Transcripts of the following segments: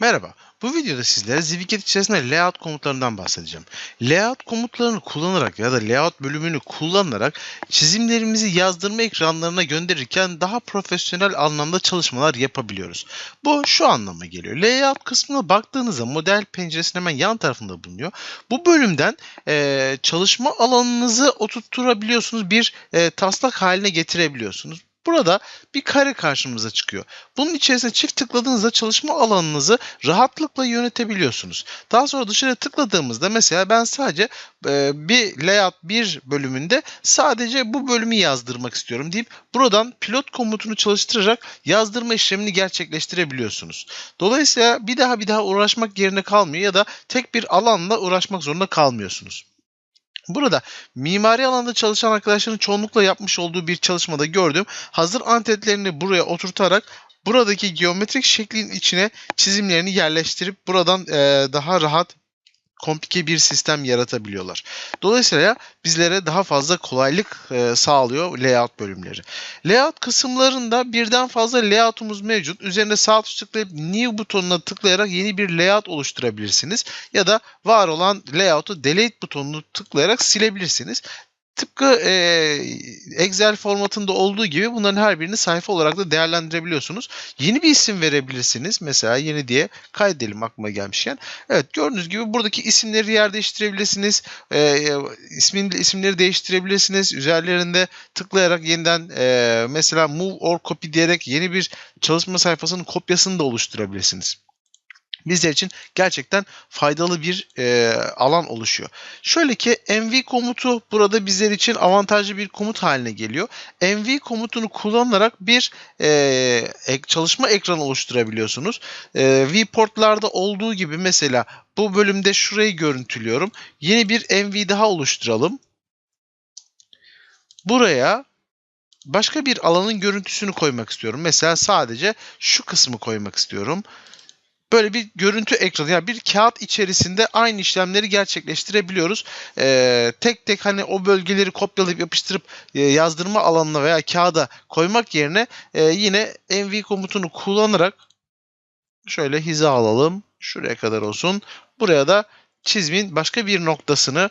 Merhaba, bu videoda sizlere Zwicket içerisinde layout komutlarından bahsedeceğim. Layout komutlarını kullanarak ya da layout bölümünü kullanarak çizimlerimizi yazdırma ekranlarına gönderirken daha profesyonel anlamda çalışmalar yapabiliyoruz. Bu şu anlama geliyor. Layout kısmına baktığınızda model penceresinin hemen yan tarafında bulunuyor. Bu bölümden eee, çalışma alanınızı oturtturabiliyorsunuz, bir eee, taslak haline getirebiliyorsunuz. Burada bir kare karşımıza çıkıyor. Bunun içerisine çift tıkladığınızda çalışma alanınızı rahatlıkla yönetebiliyorsunuz. Daha sonra dışarı tıkladığımızda mesela ben sadece e, bir layout bir bölümünde sadece bu bölümü yazdırmak istiyorum deyip buradan pilot komutunu çalıştırarak yazdırma işlemini gerçekleştirebiliyorsunuz. Dolayısıyla bir daha bir daha uğraşmak yerine kalmıyor ya da tek bir alanla uğraşmak zorunda kalmıyorsunuz. Burada mimari alanda çalışan arkadaşların çoğunlukla yapmış olduğu bir çalışmada gördüğüm hazır antetlerini buraya oturtarak buradaki geometrik şeklin içine çizimlerini yerleştirip buradan eee, daha rahat komplike bir sistem yaratabiliyorlar. Dolayısıyla bizlere daha fazla kolaylık eee, sağlıyor layout bölümleri. Layout kısımlarında birden fazla layoutumuz mevcut. Üzerine sağ tıklayıp New butonuna tıklayarak yeni bir layout oluşturabilirsiniz. Ya da var olan layout'u Delete butonunu tıklayarak silebilirsiniz. Tıpkı eee, Excel formatında olduğu gibi bunların her birini sayfa olarak da değerlendirebiliyorsunuz. Yeni bir isim verebilirsiniz. Mesela yeni diye kaydedelim aklıma gelmişken. Evet gördüğünüz gibi buradaki isimleri yer değiştirebilirsiniz. Eee ismin, isimleri değiştirebilirsiniz. Üzerlerinde tıklayarak yeniden eee, mesela move or copy diyerek yeni bir çalışma sayfasının kopyasını da oluşturabilirsiniz. Bizler için gerçekten faydalı bir eee, alan oluşuyor. Şöyle ki env komutu burada bizler için avantajlı bir komut haline geliyor. env komutunu kullanarak bir ek- çalışma ekranı oluşturabiliyorsunuz. Eee viewportlarda olduğu gibi mesela bu bölümde şurayı görüntülüyorum. Yeni bir env daha oluşturalım. Buraya başka bir alanın görüntüsünü koymak istiyorum. Mesela sadece şu kısmı koymak istiyorum. Böyle bir görüntü ekranı yani bir kağıt içerisinde aynı işlemleri gerçekleştirebiliyoruz. Ee, tek tek hani o bölgeleri kopyalayıp yapıştırıp e, yazdırma alanına veya kağıda koymak yerine e, yine env komutunu kullanarak şöyle hiza alalım. Şuraya kadar olsun. Buraya da çizimin başka bir noktasını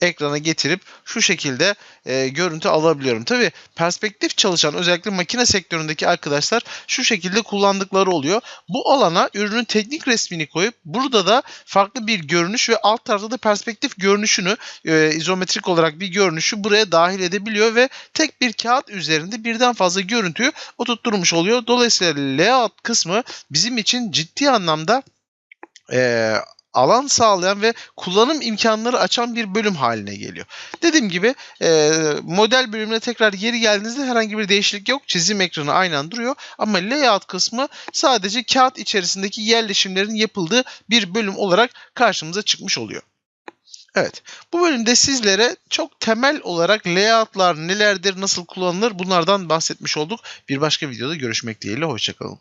ekrana getirip şu şekilde e, görüntü alabiliyorum. Tabi perspektif çalışan özellikle makine sektöründeki arkadaşlar şu şekilde kullandıkları oluyor. Bu alana ürünün teknik resmini koyup burada da farklı bir görünüş ve alt tarafta da perspektif görünüşünü e, izometrik olarak bir görünüşü buraya dahil edebiliyor ve tek bir kağıt üzerinde birden fazla görüntüyü oturtturmuş oluyor. Dolayısıyla layout kısmı bizim için ciddi anlamda e, alan sağlayan ve kullanım imkanları açan bir bölüm haline geliyor. Dediğim gibi e, model bölümüne tekrar geri geldiğinizde herhangi bir değişiklik yok. Çizim ekranı aynen duruyor ama layout kısmı sadece kağıt içerisindeki yerleşimlerin yapıldığı bir bölüm olarak karşımıza çıkmış oluyor. Evet, bu bölümde sizlere çok temel olarak layoutlar nelerdir, nasıl kullanılır bunlardan bahsetmiş olduk. Bir başka videoda görüşmek dileğiyle, hoşçakalın.